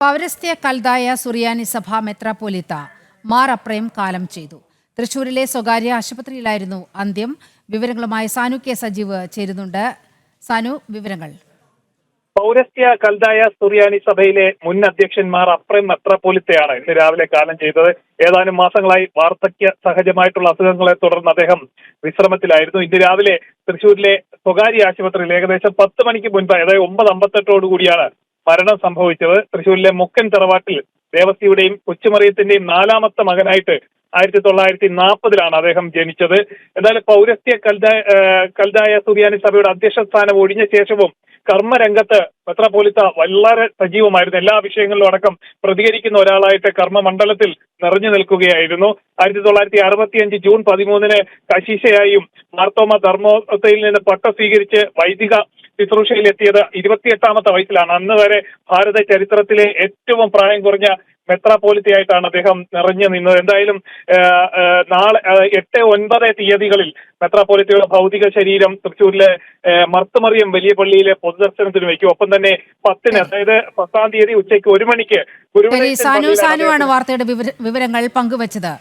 പൗരസ്ത്യ കൽതായ സുറിയാനി സഭ മെത്രാപ്പോലിത്ത മാർ അപ്രയം കാലം ചെയ്തു. തൃശൂരിലെ സ്വകാര്യ ആശുപത്രിയിലായിരുന്നു അന്ത്യം. വിവരങ്ങളുമായി സാനു കെ സജീവ് ചേരുന്നുണ്ട്. സാനു വിവരങ്ങൾ. പൗരസ്ത്യ കൽതായ സുറിയാനി സഭയിലെ മുൻ അധ്യക്ഷന്മാർ അപ്രയം മെത്രാപ്പോലിത്തയാണ് ഇന്ന് രാവിലെ കാലം ചെയ്തത്. ഏതാനും മാസങ്ങളായി വാർദ്ധക്യ സഹജമായിട്ടുള്ള അസുഖങ്ങളെ തുടർന്ന് അദ്ദേഹം വിശ്രമത്തിലായിരുന്നു. ഇന്ന് രാവിലെ തൃശൂരിലെ സ്വകാര്യ ആശുപത്രിയിൽ ഏകദേശം പത്ത് മണിക്ക് മുൻപ് അതായത് ഒമ്പത് അമ്പത്തെട്ടോടു കൂടിയാണ് മരണം സംഭവിച്ചത് തൃശൂരിലെ മുക്കൻ തറവാട്ടിൽ ദേവസ്തിയുടെയും കൊച്ചുമറിയത്തിന്റെയും നാലാമത്തെ മകനായിട്ട് ആയിരത്തി തൊള്ളായിരത്തി നാൽപ്പതിലാണ് അദ്ദേഹം ജനിച്ചത്. എന്നാൽ പൗരസ്ത്യ കൽദായ കൽദായ സുറിയാനി സഭയുടെ അധ്യക്ഷ സ്ഥാനം ഒഴിഞ്ഞ ശേഷവും കർമ്മരംഗത്ത് മെത്രാപോലിത്ത വളരെ സജീവമായിരുന്നു. എല്ലാ വിഷയങ്ങളിലും അടക്കം പ്രതികരിക്കുന്ന ഒരാളായിട്ട് കർമ്മമണ്ഡലത്തിൽ നിറഞ്ഞു നിൽക്കുകയായിരുന്നു. ആയിരത്തി തൊള്ളായിരത്തി അറുപത്തിയഞ്ച് ജൂൺ പതിമൂന്നിന് കശീശയായും മാർത്തോമ ധർമ്മോത്തയിൽ നിന്ന് പട്ട സ്വീകരിച്ച് വൈദിക ശുശ്രൂഷയിൽ എത്തിയത് ഇരുപത്തിയെട്ടാമത്തെ വയസ്സിലാണ്. അന്ന് വരെ ഭാരത ചരിത്രത്തിലെ ഏറ്റവും പ്രായം കുറഞ്ഞ മെത്രാപോലിത്തയായിട്ടാണ് അദ്ദേഹം നിറഞ്ഞു നിന്നത്. എന്തായാലും നാളെ എട്ട് ഒൻപത് തീയതികളിൽ മെത്രാപോലിത്തയുടെ ഭൗതിക ശരീരം തൃശ്ശൂരിലെ മർത്തുമറിയം വലിയ പള്ളിയിലെ പൊതുദർശനത്തിന് വയ്ക്കും. ഒപ്പം തന്നെ പത്തിന് അതായത് പത്താം തീയതി ഉച്ചയ്ക്ക് ഒരു മണിക്ക് ഒരു ഗുരുവായൂർ സാനു സാനുവാണ് വാർത്തയുടെ വിവരങ്ങൾ പങ്കുവച്ചത്.